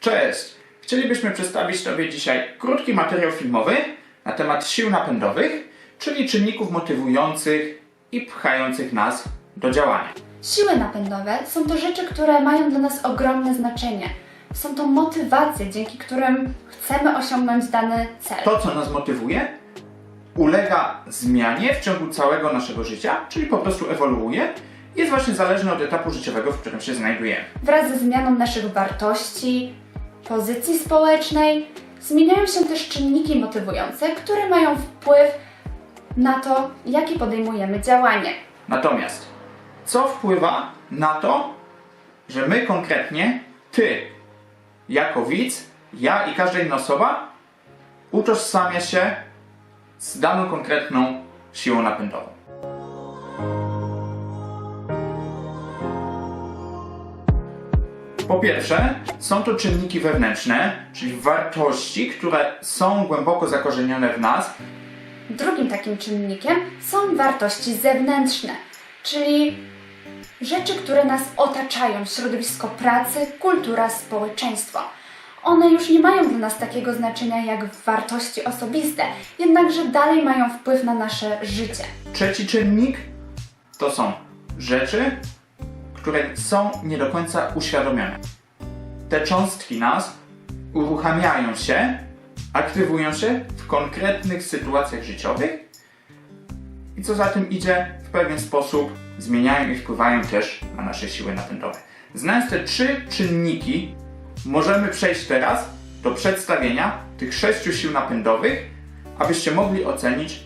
Cześć! Chcielibyśmy przedstawić Tobie dzisiaj krótki materiał filmowy na temat sił napędowych, czyli czynników motywujących i pchających nas do działania. Siły napędowe są to rzeczy, które mają dla nas ogromne znaczenie. Są to motywacje, dzięki którym chcemy osiągnąć dany cel. To, co nas motywuje, ulega zmianie w ciągu całego naszego życia, czyli po prostu ewoluuje, jest właśnie zależne od etapu życiowego, w którym się znajdujemy. Wraz ze zmianą naszych wartości, pozycji społecznej, zmieniają się też czynniki motywujące, które mają wpływ na to, jakie podejmujemy działanie. Natomiast co wpływa na to, że my konkretnie, ty, jako widz, ja i każda inna osoba, utożsamia się z daną konkretną siłą napędową? Po pierwsze, są to czynniki wewnętrzne, czyli wartości, które są głęboko zakorzenione w nas Drugim takim czynnikiem są wartości zewnętrzne, czyli rzeczy, które nas otaczają, środowisko pracy, kultura, społeczeństwo. One już nie mają dla nas takiego znaczenia jak wartości osobiste, jednakże dalej mają wpływ na nasze życie. Trzeci czynnik to są rzeczy, które są nie do końca uświadomione. Te cząstki nas uruchamiają się, aktywują się w konkretnych sytuacjach życiowych i co za tym idzie, w pewien sposób zmieniają i wpływają też na nasze siły napędowe. Znając te trzy czynniki, możemy przejść teraz do przedstawienia tych sześciu sił napędowych, abyście mogli ocenić,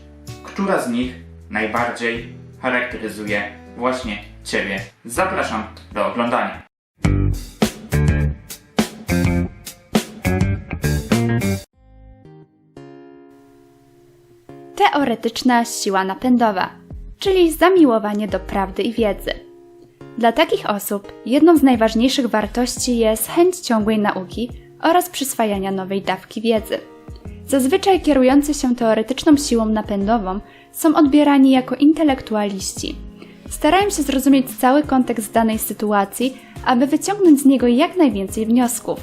która z nich najbardziej charakteryzuje właśnie Ciebie. Zapraszam do oglądania. Teoretyczna siła napędowa, czyli zamiłowanie do prawdy i wiedzy. Dla takich osób jedną z najważniejszych wartości jest chęć ciągłej nauki oraz przyswajania nowej dawki wiedzy. Zazwyczaj kierujący się teoretyczną siłą napędową są odbierani jako intelektualiści. Starają się zrozumieć cały kontekst danej sytuacji, aby wyciągnąć z niego jak najwięcej wniosków.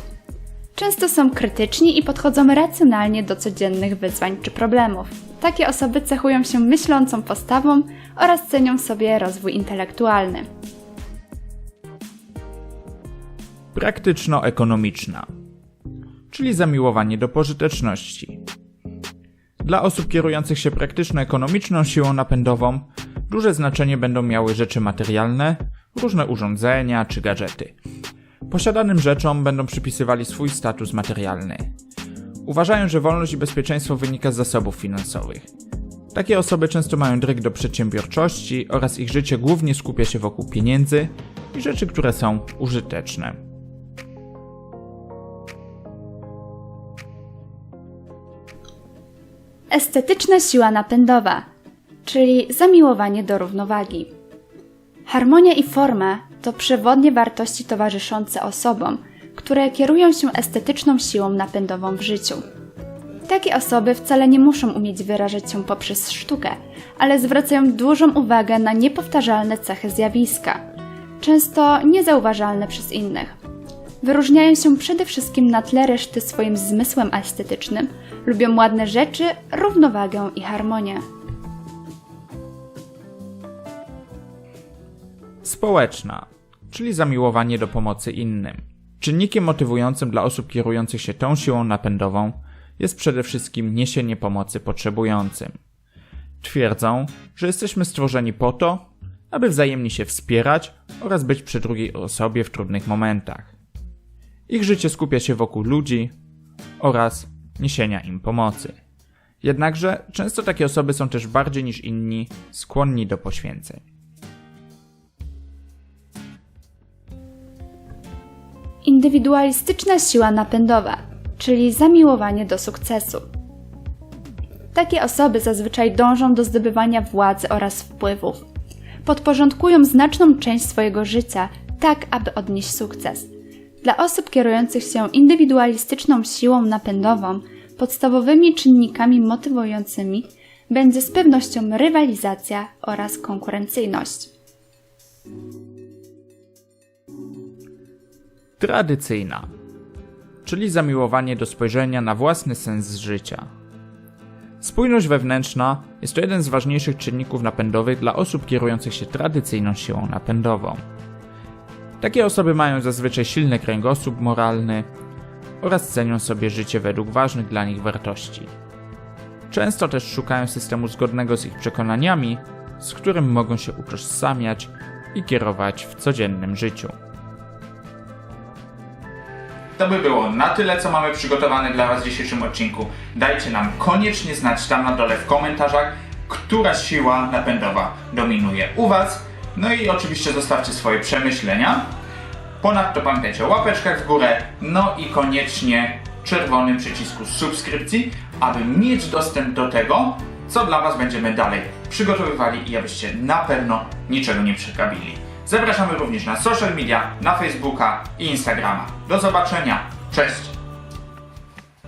Często są krytyczni i podchodzą racjonalnie do codziennych wyzwań czy problemów. Takie osoby cechują się myślącą postawą oraz cenią sobie rozwój intelektualny. Praktyczno-ekonomiczna, czyli zamiłowanie do pożyteczności. Dla osób kierujących się praktyczno-ekonomiczną siłą napędową duże znaczenie będą miały rzeczy materialne, różne urządzenia czy gadżety. Posiadanym rzeczom będą przypisywali swój status materialny. Uważają, że wolność i bezpieczeństwo wynika z zasobów finansowych. Takie osoby często mają dryg do przedsiębiorczości oraz ich życie głównie skupia się wokół pieniędzy i rzeczy, które są użyteczne. Estetyczna siła napędowa, czyli zamiłowanie do równowagi. Harmonia i forma to przewodnie wartości towarzyszące osobom, które kierują się estetyczną siłą napędową w życiu. Takie osoby wcale nie muszą umieć wyrażać się poprzez sztukę, ale zwracają dużą uwagę na niepowtarzalne cechy zjawiska, często niezauważalne przez innych. Wyróżniają się przede wszystkim na tle reszty swoim zmysłem estetycznym, lubią ładne rzeczy, równowagę i harmonię. Społeczna, czyli zamiłowanie do pomocy innym. Czynnikiem motywującym dla osób kierujących się tą siłą napędową jest przede wszystkim niesienie pomocy potrzebującym. Twierdzą, że jesteśmy stworzeni po to, aby wzajemnie się wspierać oraz być przy drugiej osobie w trudnych momentach. Ich życie skupia się wokół ludzi oraz niesienia im pomocy. Jednakże często takie osoby są też bardziej niż inni skłonni do poświęceń. Indywidualistyczna siła napędowa, czyli zamiłowanie do sukcesu. Takie osoby zazwyczaj dążą do zdobywania władzy oraz wpływów. Podporządkują znaczną część swojego życia tak, aby odnieść sukces. Dla osób kierujących się indywidualistyczną siłą napędową, podstawowymi czynnikami motywującymi będzie z pewnością rywalizacja oraz konkurencyjność. Tradycyjna, czyli zamiłowanie do spojrzenia na własny sens życia. Spójność wewnętrzna jest to jeden z ważniejszych czynników napędowych dla osób kierujących się tradycyjną siłą napędową. Takie osoby mają zazwyczaj silny kręgosłup moralny oraz cenią sobie życie według ważnych dla nich wartości. Często też szukają systemu zgodnego z ich przekonaniami, z którym mogą się utożsamiać i kierować w codziennym życiu. To by było na tyle, co mamy przygotowane dla Was w dzisiejszym odcinku. Dajcie nam koniecznie znać tam na dole w komentarzach, która siła napędowa dominuje u Was. No i oczywiście zostawcie swoje przemyślenia. Ponadto pamiętajcie o łapeczkach w górę, no i koniecznie czerwonym przycisku subskrypcji, aby mieć dostęp do tego, co dla Was będziemy dalej przygotowywali i abyście na pewno niczego nie przegapili. Zapraszamy również na social media, na Facebooka i Instagrama. Do zobaczenia. Cześć!